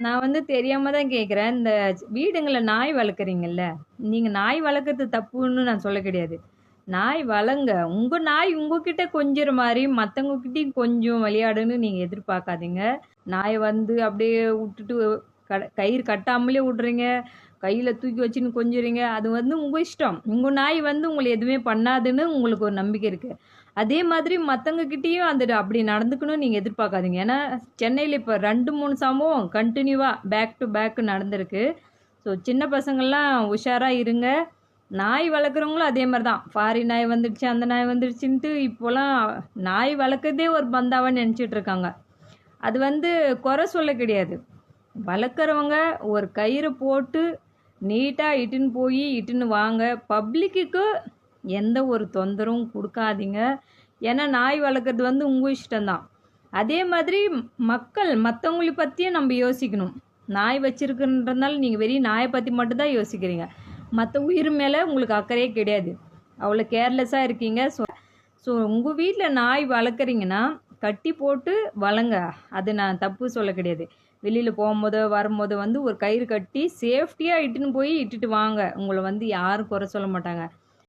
நான் வந்து தெரியாம தான் கேட்குறேன். இந்த வீடுங்கள்ல நாய் வளர்க்குறீங்கல்ல, நீங்க நாய் வளர்க்குறது தப்புன்னு நான் சொல்ல கிடையாது. நாய் வளங்க. உங்க நாய் உங்ககிட்ட கொஞ்சுற மாரி, மத்தவங்ககிட்டயும் கொஞ்சம் விளையாடுன்னு நீங்க எதிர்பார்க்காதீங்க. நாய் வந்து அப்படியே உட்டுட்டு கட கயிறு கட்டாமலே விட்றீங்க. கையில் தூக்கி வச்சுன்னு கொஞ்சுறீங்க. அது வந்து உங்கள் இஷ்டம். உங்கள் நாய் வந்து உங்களை எதுவுமே பண்ணாதுன்னு உங்களுக்கு ஒரு நம்பிக்கை இருக்குது அதே மாதிரி மற்றவங்கக்கிட்டேயும் அந்த அப்படி நடந்துக்கணும்னு நீங்கள் எதிர்பார்க்காதீங்க. ஏன்னா, சென்னையில் இப்போ ரெண்டு மூணு சம்பவம் கண்டினியூவாக பேக் டு பேக் நடந்திருக்கு. ஸோ சின்ன பசங்கள்லாம் உஷாராக இருங்க. நாய் வளர்க்குறவங்களும் அதே மாதிரி தான். ஃபாரின் நாய் வந்துடுச்சு, அந்த நாய் வந்துடுச்சுன்ட்டு இப்போலாம் நாய் வளர்க்குறதே ஒரு பந்தாவாக நினச்சிட்ருக்காங்க அது வந்து குறை சொல்ல கிடையாது. வளர்க்குறவங்க ஒரு கயிறு போட்டு நீட்டாக இட்டுன்னு போய் இட்டுன்னு வாங்க. பப்ளிக்குக்கு எந்த ஒரு தொந்தரவும் கொடுக்காதீங்க ஏன்னா, நாய் வளர்க்குறது வந்து உங்கள் இஷ்டம் தான். அதே மாதிரி மக்கள் மற்றவங்களை பற்றியும் நம்ம யோசிக்கணும். நாய் வச்சுருக்குன்றதுனால நீங்கள் வெறும் நாயை பற்றி மட்டும்தான் யோசிக்கிறீங்க. மற்ற உயிர் மேலே உங்களுக்கு அக்கறையே கிடையாது. அவ்வளோ கேர்லெஸ்ஸாக இருக்கீங்க. ஸோ ஸோ உங்கள் வீட்டில் நாய் வளர்க்குறீங்கன்னா, கட்டி போட்டு வளங்க. அது நான் தப்பு சொல்ல கிடையாது. வெளியில் போகும்போது வரும்போதோ வந்து ஒரு கயிறு கட்டி சேஃப்டியாக இட்டுன்னு போய் இட்டுட்டு வாங்க. உங்களை வந்து யாரும் குறை சொல்ல மாட்டாங்க.